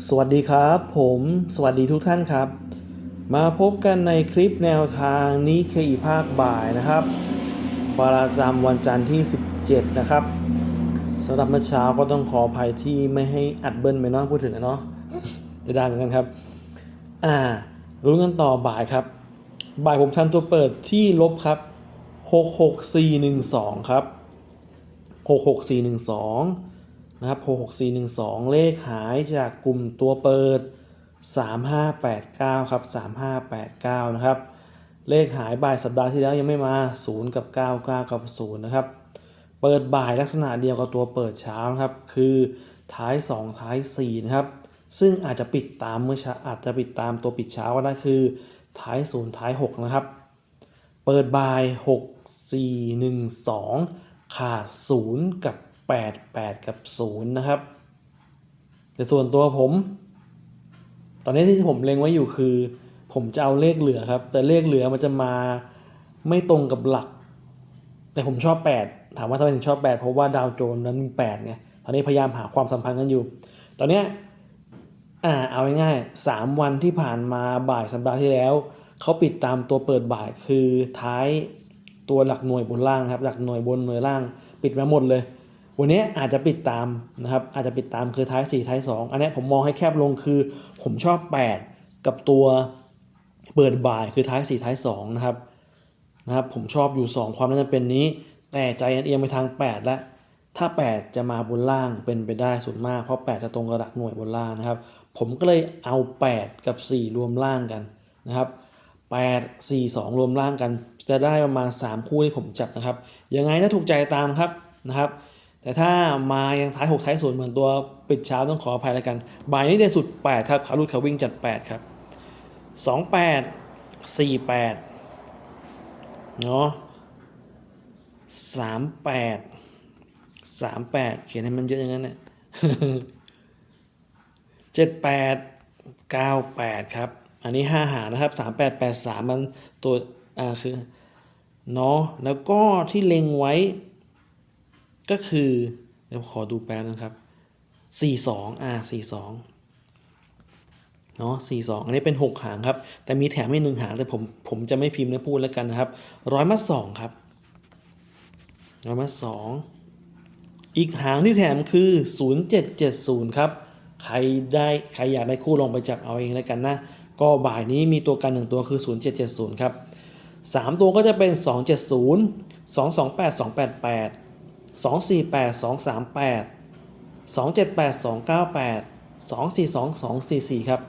สวัสดีครับผมสวัสดีทุกท่านครับ มาพบกันในคลิปแนวทางนี้เคอีภาคบ่ายนะครับประจำวันจันทร์ที่ 17 นะครับสำหรับเมื่อเช้าก็ต้องขออภัยที่ไม่ให้อัดเบิ้ลไปเนาะพูดถึงอะเนาะจะได้เหมือนกันครับ อ่า รู้กันต่อบ่ายครับ บ่ายผมทันตัวเปิดที่ลบครับ 66412 ครับ 66412 นะครับ66412 เลขหายจากกลุ่มตัวเปิด 3589 ครับ 3589 นะครับ เลขหายบ่ายสัปดาห์ที่แล้วยังไม่มา 0 กับ 9 9 กับ 0 นะครับ เปิดบ่ายลักษณะเดียวกับตัวเปิดเช้านะครับ คือท้าย 2 ท้าย 4 นะครับ ซึ่งอาจจะปิดตามเมื่อเช้าอาจจะปิดตามตัวปิดเช้าก็ได้คือท้าย 0 ท้าย 6 นะครับ เปิดบ่าย 6 4 1 2 ขาด 0 กับ 8 8 กับ 0 นะครับ แต่ส่วนตัวผม ตอนนี้ที่ผมเล็งไว้อยู่คือ ผมจะเอาเลขเหลือครับ แต่เลขเหลือมันจะมาไม่ตรงกับหลัก แต่ผมชอบ 8 ถามว่าทำไมถึงชอบ 8 เพราะว่าดาวโจนนั้นมี8ไงตอนนี้พยายามหาความสัมพันธ์กันอยู่ ตอนเนี้ยอ่าเอาง่ายๆสามวันที่ผ่านมาบ่ายสัปดาห์ที่แล้วเขาปิดตามตัวเปิดบ่ายคือท้ายตัวหลักหน่วยบนล่างครับ หลักหน่วยบนหน่วยล่าง ปิดมาหมดเลย วันนี้อาจจะปิดตามนะครับอาจจะปิดตามคือท้าย 4 ท้าย 2 อันนี้ผมมองให้แคบลงคือ ผมชอบ 8 กับตัวเปิดบ่ายคือท้าย 4 ท้าย 2 นะครับนะครับผมชอบอยู่ 2 ความน่าจะเป็นนี้ แต่ใจเอียงไปทาง 8 แล้วถ้า 8 จะมาบนล่างเป็นไปได้สูงมาก เพราะ 8 จะตรงกับหลักหน่วยบนล่างนะครับ ผมก็เลยเอา 8 กับ 4 รวมล่างกันนะครับ 8 4 2 รวมล่างกัน จะได้ประมาณ 3 คู่ที่ผมจับนะครับ ยังไงถ้าถูกใจตามครับนะครับ แต่ถ้ามายังท้าย 6 ท้ายศูนย์เหมือนตัวปิดเช้าต้องขออภัยแล้วกันบ่ายนี้เด่นสุด 8 ครับขารุดขาวิ่งจัด 8 ครับ 28 48 เนาะ38 38 เขียนให้มันเยอะอย่างนั้นเนี่ยเจ็ดแปดเก้าแปดครับ อันนี้ห้าหานะครับสามแปดแปดสามมันตัว อ่า คือ เนาะแล้วก็ที่เล็งไว้ ก็คือเดี๋ยวขอดูแป๊บนะครับสี่สองอ่าสี่สองเนาะสี่สองอันนี้เป็นหกหางครับ แต่มีแถมให้หนึ่งหาง แต่ผมผมจะไม่พิมพ์และพูดแล้วกันนะครับร้อยมาสองครับร้อยมาสองอีกหางที่แถมคือ 0770 ครับ ใครได้ใครอยากได้คู่ลองไปจับเอาเองแล้วกันนะ ก็บ่ายนี้มีตัวกันหนึ่งตัวคือ 0770 ครับ 3 ตัวก็จะเป็น 270 228 288 248 238 278 298 242 244 ครับ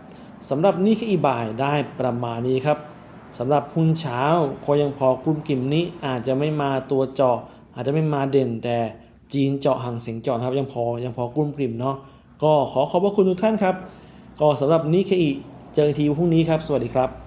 สำหรับนี่คืออีบายได้ประมาณนี้ครับสำหรับหุ้นเช้าคอยังพอกลุ่มกิมนี้อาจจะไม่มาตัวเจาะอาจจะไม่มาเด่นแต่จีนเจาะห่างเสียงเจาะครับยังพอยังพอกลุ่มกลิ่มเนาะก็ขอขอบพระคุณทุกท่านครับ ก็สำหรับนี้คืออีเจอกันทีพรุ่งนี้ครับ สวัสดีครับ